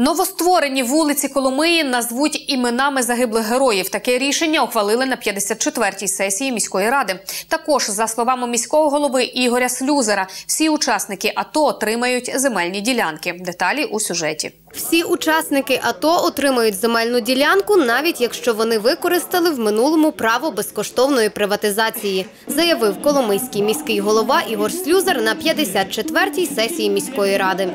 Новостворені вулиці Коломиї назвуть іменами загиблих героїв. Таке рішення ухвалили на 54-й сесії міської ради. Також, за словами міського голови Ігоря Слюзера, всі учасники АТО отримають земельні ділянки. Деталі у сюжеті. Всі учасники АТО отримають земельну ділянку, навіть якщо вони використали в минулому право безкоштовної приватизації, заявив Коломийський міський голова Ігор Слюзер на 54-й сесії міської ради.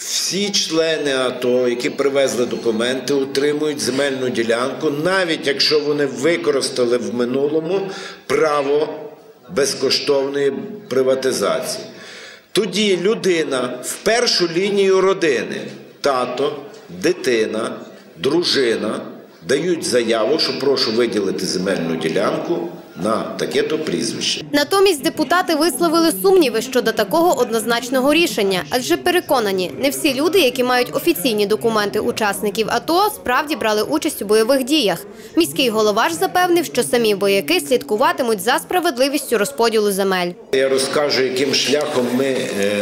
Всі члени АТО, які привезли документи, отримують земельну ділянку, навіть якщо вони використали в минулому право безкоштовної приватизації. Тоді людина в першу лінію родини тато, дитина, дружина дають заяву, що прошу виділити земельну ділянку на таке-то прізвище. Натомість депутати висловили сумніви щодо такого однозначного рішення, адже переконані, не всі люди, які мають офіційні документи учасників АТО, справді брали участь у бойових діях. Міський голова ж запевнив, що самі вояки слідкуватимуть за справедливістю розподілу земель. Я розкажу, яким шляхом ми е,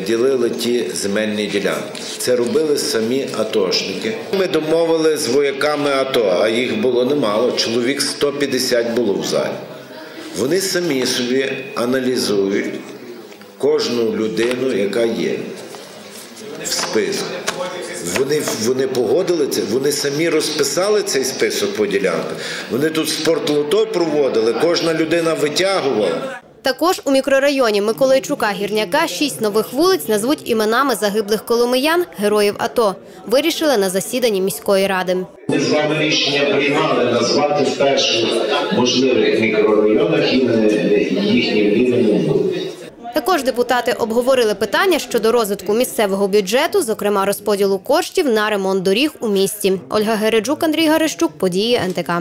ділили ті земельні ділянки. Це робили самі атошники. Ми домовили з вояками АТО, а їх було немало. Чоловік 150 було в залі. Вони самі собі аналізують кожну людину, яка є в списку. Вони, вони погодили це, вони самі розписали цей список по ділянках. Вони тут спортлото проводили, кожна людина витягувала. Також у мікрорайоні Миколайчука Гірняка шість нових вулиць назвуть іменами загиблих коломиян, героїв АТО. Вирішили на засіданні міської ради. Ми з вами рішення приймали назвати в перших можливих мікрорайонах їхнім іменем. Також депутати обговорили питання щодо розвитку місцевого бюджету, зокрема розподілу коштів на ремонт доріг у місті. Ольга Гереджук, Андрій Гарещук, події НТК.